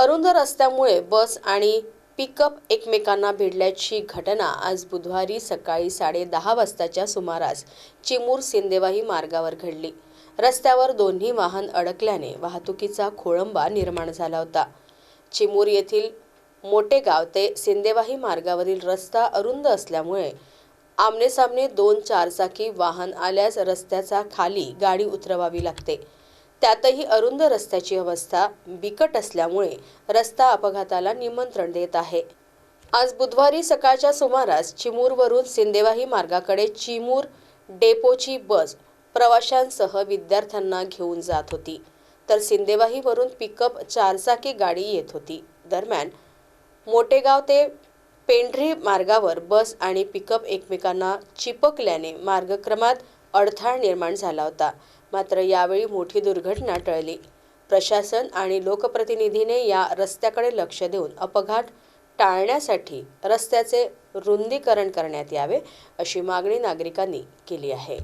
अरुंद रस्त्यामुळे बस आणि पिकअप एकमेकांना भिडल्याची घटना आज बुधवारी सकाळी साडेदहा वाजताच्या सुमारास चिमूर सिंदेवाही मार्गावर घडली. रस्त्यावर दोन्ही वाहन अडकल्याने वाहतुकीचा खोळंबा निर्माण झाला होता. चिमूर येथील मोठेगाव ते सिंदेवाही मार्गावरील रस्ता अरुंद असल्यामुळे आमनेसामने दोन चारचाकी वाहन आल्यास रस्त्याचा खाली गाडी उतरवावी लागते. त्यातही अरुंद रस्त्याची अवस्था बिकट असल्यामुळे रस्ता अपघाताला निमंत्रण देत आहे. आज बुधवारी सकाळच्या सुमारास चिमूरवरून सिंदेवाही मार्गाकडे चिमूर डेपोची बस प्रवाशांसह विद्यार्थ्यांना घेऊन जात होती. तर सिंदेवाहीवरून पिकअप चारचाकी गाडी येत होती. दरम्यान मोटेगाव ते पेंढरी मार्गावर बस आणि पिकअप एकमेकांना चिपकल्याने मार्गक्रमात अडथळा निर्माण झाला होता. मात्र यावेळी मोठी दुर्घटना टळली. प्रशासन आणि लोकप्रतिनिधीने या रस्त्याकडे लक्ष देऊन अपघात टाळण्यासाठी रस्त्याचे रुंदीकरण करण्यात यावे अशी मागणी नागरिकांनी केली आहे.